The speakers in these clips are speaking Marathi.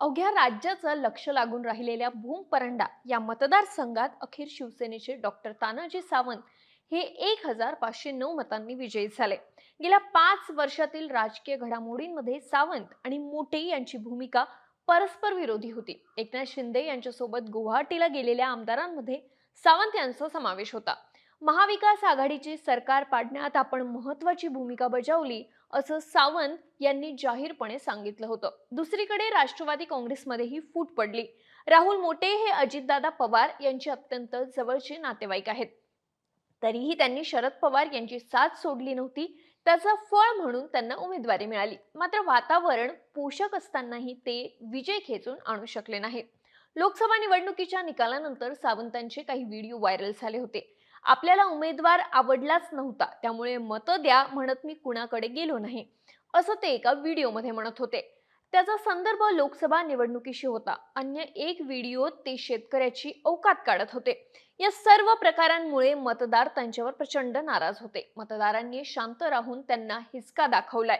अवघ्या राज्याचं लक्ष लागून राहिलेल्या भूम परंडा या मतदारसंघात अखेर शिवसेनेचे डॉक्टर तानाजी सावंत हे एक हजार पाचशे नऊ मतांनी विजयी झाले. गेल्या पाच वर्षातील राजकीय घडामोडींमध्ये सावंत आणि मोटे यांची भूमिका परस्पर विरोधी होती. एकनाथ शिंदे यांच्यासोबत गुवाहाटीला गेलेल्या आमदारांमध्ये सावंत यांचा समावेश होता. महाविकास आघाडीचे सरकार पाडण्यात आपण महत्वाची भूमिका बजावली असं सावंत यांनी जाहीरपणे सांगितलं होतं. दुसरीकडे राष्ट्रवादी काँग्रेसमध्येही फूट पडली. राहुल मोटे हे अजितदादा पवार यांचे अत्यंत जवळचे नातेवाईक आहेत. तरीही त्यांनी शरद पवार यांची साथ सोडली नव्हती त्याचं फळ म्हणून त्यांना उमेदवारी मिळाली. मात्र वातावरण पोषक असतानाही ते विजय खेचून आणू शकले नाहीत. लोकसभा निवडणुकीच्या निकालानंतर सावंतांचे काही व्हिडिओ व्हायरल झाले होते. आपल्याला उमेदवार आवडलाच नव्हता. त्यामुळे मतं द्या म्हणत मी कुणाकडे गेलो नाही. असं ते एका व्हिडिओमध्ये म्हणत होते. त्याचा संदर्भ लोकसभा निवडणुकीशी होता. अन्य एक व्हिडिओ ते शेतकऱ्याची औकात काढत होते. या सर्व प्रकारांमुळे मतदार त्यांच्यावर प्रचंड नाराज होते. मतदारांनी शांत राहून त्यांना हिसका दाखवलाय.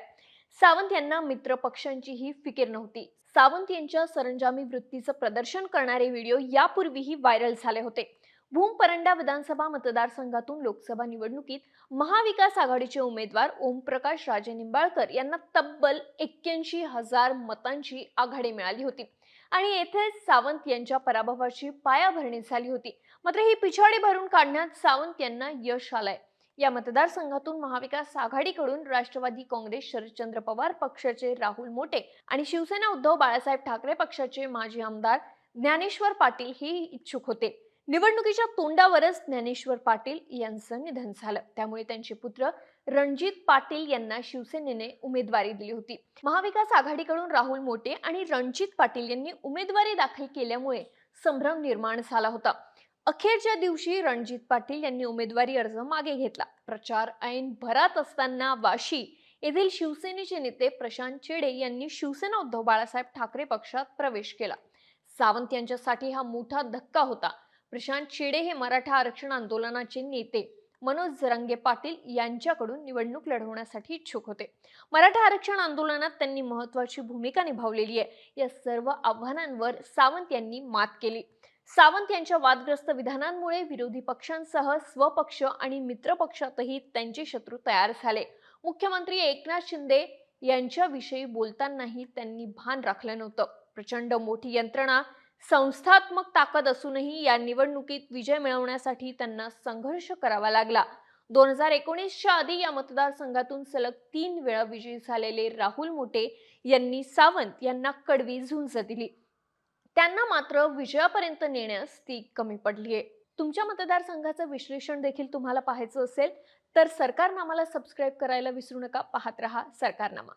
सावंत यांना मित्र पक्षांचीही फिकीर नव्हती. सावंत यांच्या सरंजामी वृत्तीचं प्रदर्शन करणारे व्हिडिओ यापूर्वीही व्हायरल झाले होते. भूम परंडा विधानसभा मतदारसंघातून लोकसभा निवडणुकीत महाविकास आघाडीचे उमेदवार ओमप्रकाश राजे निंबाळकर यांना तब्बल एक्क्याऐंशी हजार मतांची आघाडी मिळाली होती. आणि येथे सावंत यांच्या पराभवाची पायाभरणी झाली होती. मात्र ही पिछाडी भरून काढण्यात सावंत यांना यश आलंय. या मतदारसंघातून महाविकास आघाडीकडून राष्ट्रवादी काँग्रेस शरदचंद्र पवार पक्षाचे राहुल मोटे आणि शिवसेना उद्धव बाळासाहेब ठाकरे पक्षाचे माजी आमदार ज्ञानेश्वर पाटील हे इच्छुक होते. निवडणुकीच्या तोंडावरच ज्ञानेश्वर पाटील यांचं निधन झालं. त्यामुळे त्यांचे पुत्र रणजित पाटील यांना शिवसेनेने उमेदवारी दिली होती. महाविकास आघाडीकडून राहुल मोटे आणि रणजित पाटील यांनी उमेदवारी दाखल केल्यामुळे संभ्रम निर्माण झाला होता. अखेरच्या दिवशी रणजित पाटील यांनी उमेदवारी अर्ज मागे घेतला. प्रचार ऐन भरात असताना वाशी येथील शिवसेनेचे नेते प्रशांत चेडे यांनी शिवसेना उद्धव बाळासाहेब ठाकरे पक्षात प्रवेश केला. सावंत यांच्यासाठी हा मोठा धक्का होता. प्रशांत शेडे हे मराठा आरक्षण आंदोलनाचे नेते. मनोज जरांगे पाटील यांच्याकडून निवडणूक लढवण्यासाठी इच्छुक होते. मराठा आरक्षण आंदोलनात त्यांनी महत्वाची भूमिका निभावलेली आहे. या सर्व आव्हानांवर सावंत यांनी मात केली. सावंत यांच्या वादग्रस्त विधानांमुळे विरोधी पक्षांसह स्वपक्ष आणि मित्र पक्षातही त्यांचे शत्रू तयार झाले. मुख्यमंत्री एकनाथ शिंदे यांच्याविषयी बोलतानाही त्यांनी भान राखलं नव्हतं. प्रचंड मोठी यंत्रणा संस्थात्मक ताकद असूनही या निवडणुकीत विजय मिळवण्यासाठी त्यांना संघर्ष करावा लागला. दोन हजार एकोणीसच्या आधी या मतदारसंघातून सलग तीन वेळा विजयी झालेले राहुल मोटे यांनी सावंत यांना कडवी झुंज दिली. त्यांना मात्र विजयापर्यंत नेण्यास ती कमी पडली आहे. तुमच्या मतदारसंघाचं विश्लेषण देखील तुम्हाला पाहायचं असेल तर सरकारनामाला सबस्क्राईब करायला विसरू नका. पाहत रहा सरकारनामा.